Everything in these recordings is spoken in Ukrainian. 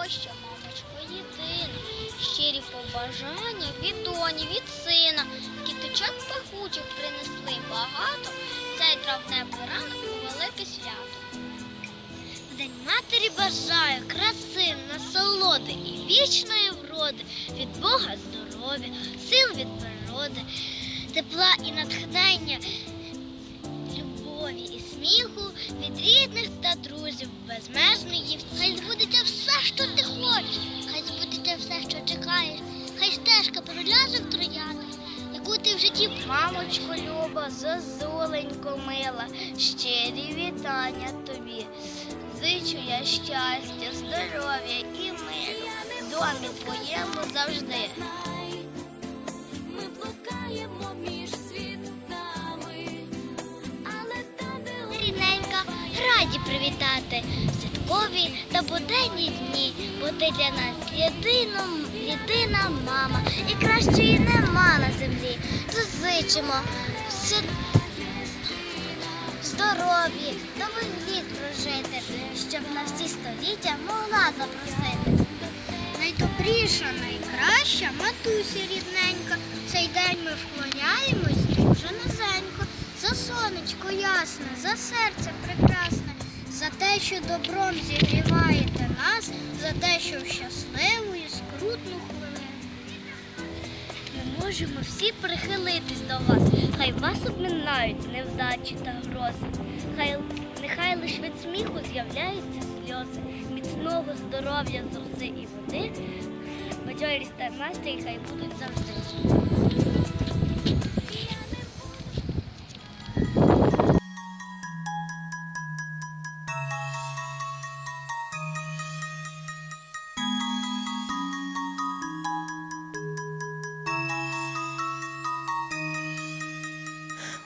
найдорожча, мамочко, єдина. Щирі побажання від доні, від сина. Діточок пахучих принесли багато. Цей травневий ранок у велике свято. В День матері бажаю краси, насолоди і вічної вроди, від Бога здоров'я, сил від природи, тепла і натхнення, любові і сміху рідних та друзів, безмежної Хай збудеться все, що ти хочеш, хай збудеться все, що чекаєш, хай стежка проляже в троянах, яку ти в житті, мамочко люба, зозуленько мила, щирі вітання тобі. Зичу я щастя, здоров'я і миру, домі твоєму завжди. Раді привітати святкові та буденні дні, бо ти для нас єдина, єдина мама, і кращої нема на землі. Зазичимо все здоров'я, нових літ прожити, щоб на всі століття могла запросити. Найдобріша, найкраща матусі рідненька. Цей день ми вклоняємось дуже низенько. За сонечко ясне, за серце прекрасне, за те, що добром зігріваєте нас, за те, що в щасливу і скрутну хвилину. Ми можемо всі прихилитись до вас, хай вас обминають невдачі та грози. Хай нехай лиш від сміху з'являються сльози, міцного здоров'я з і води, бадьорість та настрій хай будуть завжди.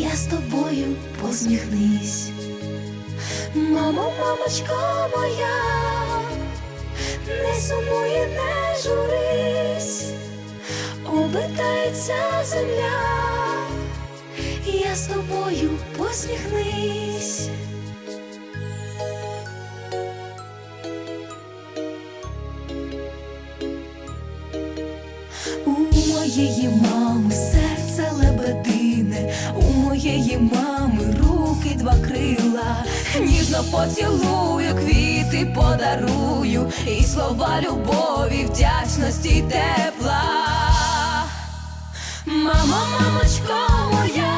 я з тобою посміхнись. Мамо, мамочко моя, не сумуй, і не журись, обертається земля, я з тобою посміхнись. У моєї мами у моєї мами руки два крила, ніжно поцілую, квіти подарую, і слова любові, вдячності тепла. Мамо, мамочко моя,